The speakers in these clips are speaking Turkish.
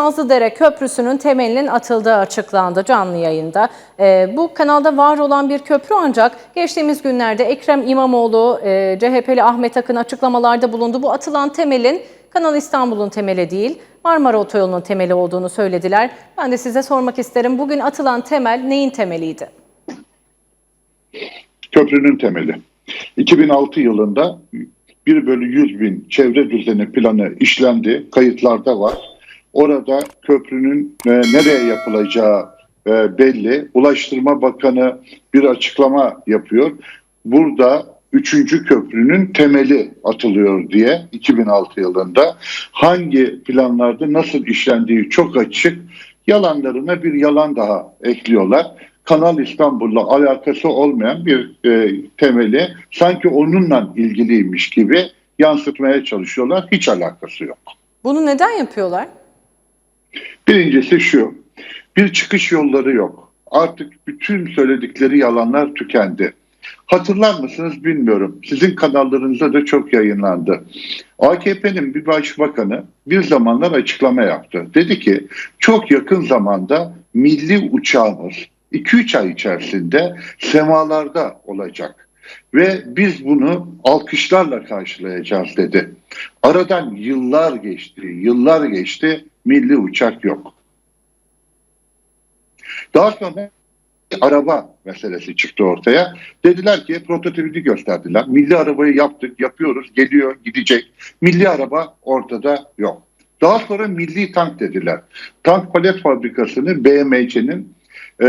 Nazlıdere Köprüsü'nün temelinin atıldığı açıklandı canlı yayında. Ee, bu kanalda var olan bir köprü ancak geçtiğimiz günlerde Ekrem İmamoğlu, e, CHP'li Ahmet Akın açıklamalarda bulundu. Bu atılan temelin Kanal İstanbul'un temeli değil, Marmara Otoyolu'nun temeli olduğunu söylediler. Ben de size sormak isterim. Bugün atılan temel neyin temeliydi? köprünün temeli. 2006 yılında 1 bölü 100 bin çevre düzeni planı işlendi, kayıtlarda var. Orada köprünün e, nereye yapılacağı e, belli. Ulaştırma Bakanı bir açıklama yapıyor. Burada üçüncü köprünün temeli atılıyor diye 2006 yılında. Hangi planlarda nasıl işlendiği çok açık. Yalanlarına bir yalan daha ekliyorlar. Kanal İstanbul'la alakası olmayan bir e, temeli sanki onunla ilgiliymiş gibi yansıtmaya çalışıyorlar. Hiç alakası yok. Bunu neden yapıyorlar? Birincisi şu, bir çıkış yolları yok. Artık bütün söyledikleri yalanlar tükendi. Hatırlar mısınız bilmiyorum. Sizin kanallarınızda da çok yayınlandı. AKP'nin bir başbakanı bir zamanlar açıklama yaptı. Dedi ki çok yakın zamanda milli uçağımız 2-3 ay içerisinde semalarda olacak. Ve biz bunu alkışlarla karşılayacağız dedi. Aradan yıllar geçti, yıllar geçti, milli uçak yok. Daha sonra araba meselesi çıktı ortaya. Dediler ki prototipini gösterdiler. Milli arabayı yaptık, yapıyoruz, geliyor, gidecek. Milli araba ortada yok. Daha sonra milli tank dediler. Tank palet fabrikasını BMC'nin e,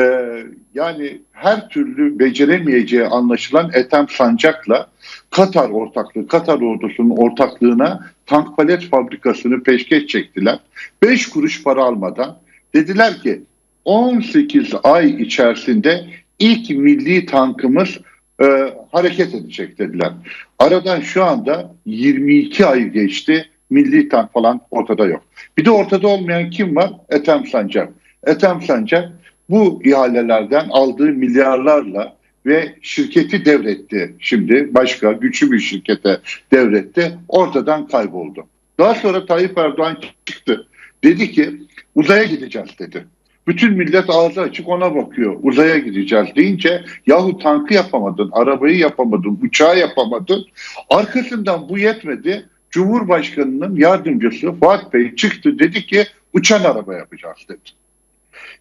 yani her türlü beceremeyeceği anlaşılan Ethem Sancak'la Katar ortaklığı, Katar ordusunun ortaklığına tank palet fabrikasını peşkeş çektiler. 5 kuruş para almadan dediler ki 18 ay içerisinde ilk milli tankımız e, hareket edecek dediler. Aradan şu anda 22 ay geçti. Milli tank falan ortada yok. Bir de ortada olmayan kim var? Ethem Sancak. Ethem Sancak bu ihalelerden aldığı milyarlarla ve şirketi devretti. Şimdi başka güçlü bir şirkete devretti. Ortadan kayboldu. Daha sonra Tayyip Erdoğan çıktı. Dedi ki uzaya gideceğiz dedi. Bütün millet ağzı açık ona bakıyor. Uzaya gideceğiz deyince yahu tankı yapamadın, arabayı yapamadın, uçağı yapamadın. Arkasından bu yetmedi. Cumhurbaşkanının yardımcısı Fuat Bey çıktı dedi ki uçan araba yapacağız dedi.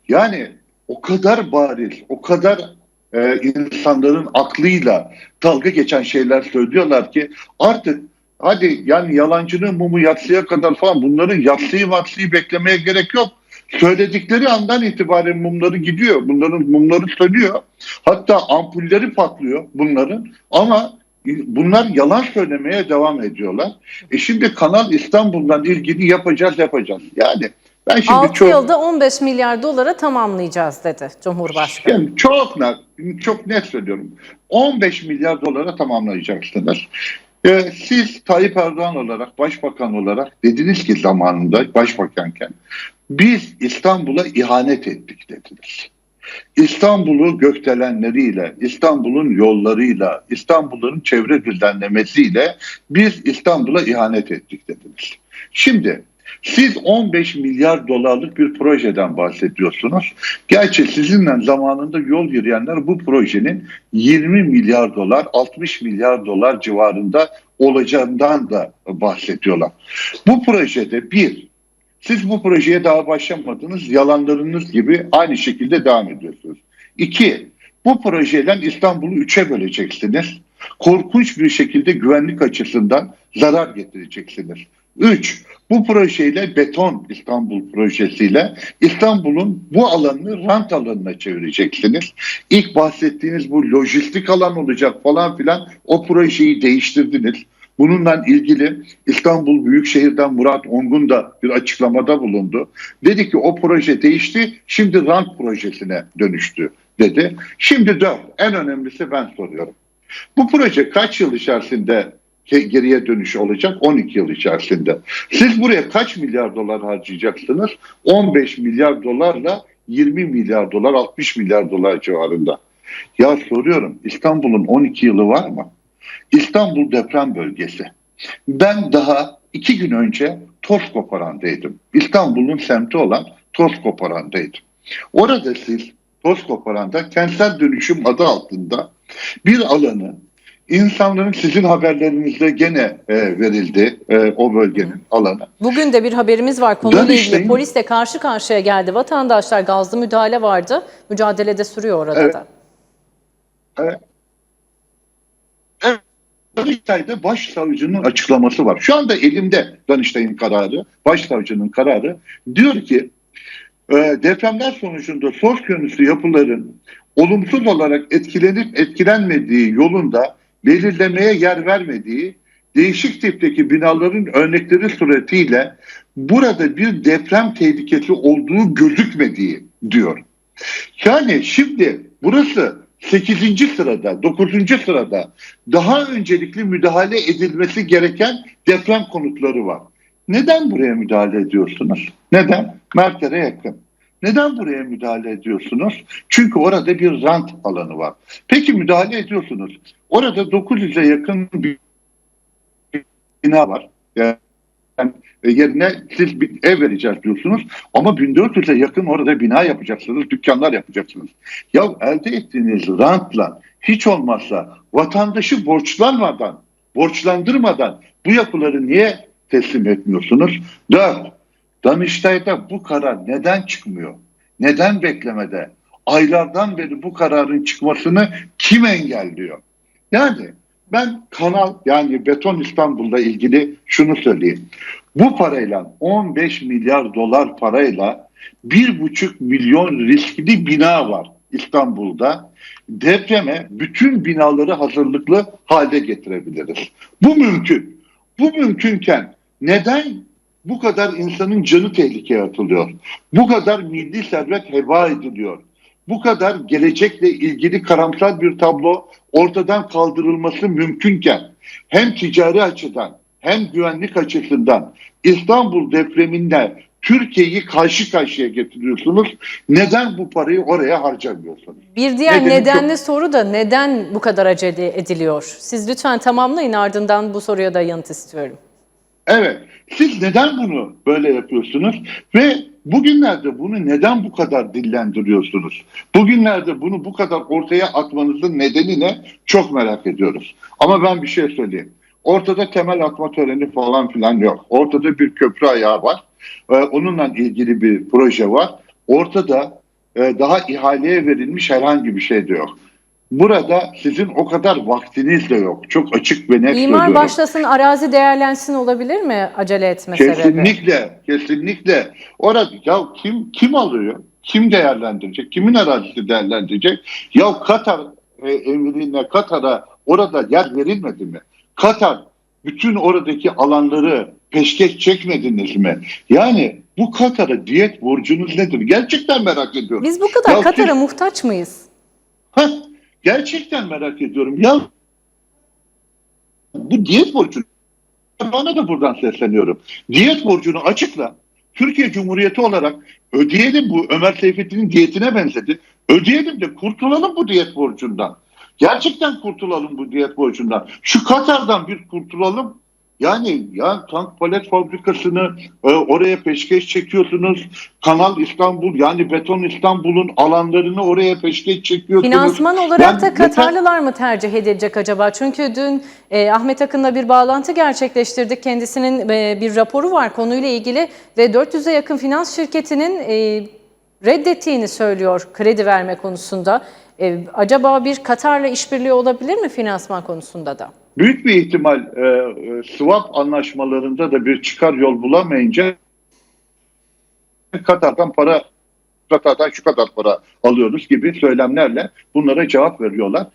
Yani o kadar bariz, o kadar e, insanların aklıyla dalga geçen şeyler söylüyorlar ki artık hadi yani yalancının mumu yatsıya kadar falan bunların yatsıyı matsıyı beklemeye gerek yok. Söyledikleri andan itibaren mumları gidiyor. Bunların mumları sönüyor. Hatta ampulleri patlıyor bunların. Ama bunlar yalan söylemeye devam ediyorlar. E şimdi Kanal İstanbul'dan ilgili yapacağız yapacağız. Yani ben şimdi 6 çok yılda 15 milyar dolara tamamlayacağız dedi Cumhurbaşkanı. yani çok net, çok net söylüyorum. 15 milyar dolara tamamlayacaksınız. Ee, siz Tayyip Erdoğan olarak, başbakan olarak dediniz ki zamanında başbakanken biz İstanbul'a ihanet ettik dediniz. İstanbul'u gökdelenleriyle, İstanbul'un yollarıyla, İstanbul'un çevre düzenlemesiyle biz İstanbul'a ihanet ettik dediniz. Şimdi siz 15 milyar dolarlık bir projeden bahsediyorsunuz. Gerçi sizinle zamanında yol yürüyenler bu projenin 20 milyar dolar, 60 milyar dolar civarında olacağından da bahsediyorlar. Bu projede bir, siz bu projeye daha başlamadınız, yalanlarınız gibi aynı şekilde devam ediyorsunuz. İki, bu projeyle İstanbul'u üçe böleceksiniz. Korkunç bir şekilde güvenlik açısından zarar getireceksiniz. Üç, bu projeyle beton İstanbul projesiyle İstanbul'un bu alanını rant alanına çevireceksiniz. İlk bahsettiğiniz bu lojistik alan olacak falan filan o projeyi değiştirdiniz. Bununla ilgili İstanbul Büyükşehir'den Murat Ongun da bir açıklamada bulundu. Dedi ki o proje değişti, şimdi rant projesine dönüştü dedi. Şimdi dört, en önemlisi ben soruyorum. Bu proje kaç yıl içerisinde geriye dönüş olacak 12 yıl içerisinde. Siz buraya kaç milyar dolar harcayacaksınız? 15 milyar dolarla 20 milyar dolar 60 milyar dolar civarında. Ya soruyorum İstanbul'un 12 yılı var mı? İstanbul deprem bölgesi. Ben daha iki gün önce toz koparandaydım. İstanbul'un semti olan toz koparandaydım. Orada siz toz koparanda kentsel dönüşüm adı altında bir alanı insanların sizin haberlerinizde gene e, verildi e, o bölgenin alanı. Bugün de bir haberimiz var konuyla Danıştay'ın- ilgili. Polisle karşı karşıya geldi. Vatandaşlar gazlı müdahale vardı. Mücadele de sürüyor orada Evet. da. Danıştay'da başsavcının açıklaması var. Şu anda elimde Danıştay'ın kararı, başsavcının kararı. Diyor ki e, depremler sonucunda söz konusu yapıların olumsuz olarak etkilenip etkilenmediği yolunda belirlemeye yer vermediği değişik tipteki binaların örnekleri suretiyle burada bir deprem tehlikesi olduğu gözükmediği diyor. Yani şimdi burası 8. sırada, 9. sırada daha öncelikli müdahale edilmesi gereken deprem konutları var. Neden buraya müdahale ediyorsunuz? Neden? Mertere yakın. Neden buraya müdahale ediyorsunuz? Çünkü orada bir rant alanı var. Peki müdahale ediyorsunuz. Orada 900'e yakın bir bina var. Yani e, yerine siz bir ev vereceğiz diyorsunuz ama 1400'e yakın orada bina yapacaksınız, dükkanlar yapacaksınız. Ya elde ettiğiniz rantla hiç olmazsa vatandaşı borçlanmadan, borçlandırmadan bu yapıları niye teslim etmiyorsunuz? Dört, Danıştay'da bu karar neden çıkmıyor? Neden beklemede? Aylardan beri bu kararın çıkmasını kim engelliyor? Yani ben kanal yani Beton İstanbul'la ilgili şunu söyleyeyim. Bu parayla 15 milyar dolar parayla 1,5 milyon riskli bina var İstanbul'da. Depreme bütün binaları hazırlıklı halde getirebiliriz. Bu mümkün. Bu mümkünken neden bu kadar insanın canı tehlikeye atılıyor? Bu kadar milli servet heba ediliyor? Bu kadar gelecekle ilgili karamsar bir tablo ortadan kaldırılması mümkünken hem ticari açıdan hem güvenlik açısından İstanbul depreminde Türkiye'yi karşı karşıya getiriyorsunuz. Neden bu parayı oraya harcamıyorsunuz? Bir diğer Nedeni nedenli soru da neden bu kadar acele ediliyor? Siz lütfen tamamlayın ardından bu soruya da yanıt istiyorum. Evet. Siz neden bunu böyle yapıyorsunuz? Ve bugünlerde bunu neden bu kadar dillendiriyorsunuz? Bugünlerde bunu bu kadar ortaya atmanızın nedeni ne? Çok merak ediyoruz. Ama ben bir şey söyleyeyim. Ortada temel atma töreni falan filan yok. Ortada bir köprü ayağı var. Ee, onunla ilgili bir proje var. Ortada e, daha ihaleye verilmiş herhangi bir şey de yok. Burada sizin o kadar vaktiniz de yok. Çok açık ve net İmar söylüyorum. başlasın, arazi değerlensin olabilir mi acele etme sebebi? Kesinlikle, kesinlikle. Orada ya kim kim alıyor? Kim değerlendirecek? Kimin arazisi değerlendirecek? Ya Katar e, emrine Katar'a orada yer verilmedi mi? Katar bütün oradaki alanları peşkeş çekmediniz mi? Yani bu Katar'a diyet borcunuz nedir? Gerçekten merak ediyorum. Biz bu kadar Ya Katar'a muhtaç mıyız? Heh, gerçekten merak ediyorum. Ya bu diyet borcu bana da buradan sesleniyorum. Diyet borcunu açıkla. Türkiye Cumhuriyeti olarak ödeyelim bu Ömer Seyfettin'in diyetine benzedi. Ödeyelim de kurtulalım bu diyet borcundan. Gerçekten kurtulalım bu diyet borcundan. Şu Katar'dan bir kurtulalım. Yani ya tank palet fabrikasını e, oraya peşkeş çekiyorsunuz. Kanal İstanbul yani Beton İstanbul'un alanlarını oraya peşkeş çekiyorsunuz. Finansman olarak Yani da Katarlılar mı tercih edilecek acaba? Çünkü dün e, Ahmet Akın'la bir bağlantı gerçekleştirdik. Kendisinin e, bir raporu var konuyla ilgili ve 400'e yakın finans şirketinin e, reddettiğini söylüyor kredi verme konusunda. E, acaba bir Katar'la işbirliği olabilir mi finansman konusunda da? Büyük bir ihtimal e, e, swap anlaşmalarında da bir çıkar yol bulamayınca Katar'dan para Katar'dan şu kadar para alıyoruz gibi söylemlerle bunlara cevap veriyorlar.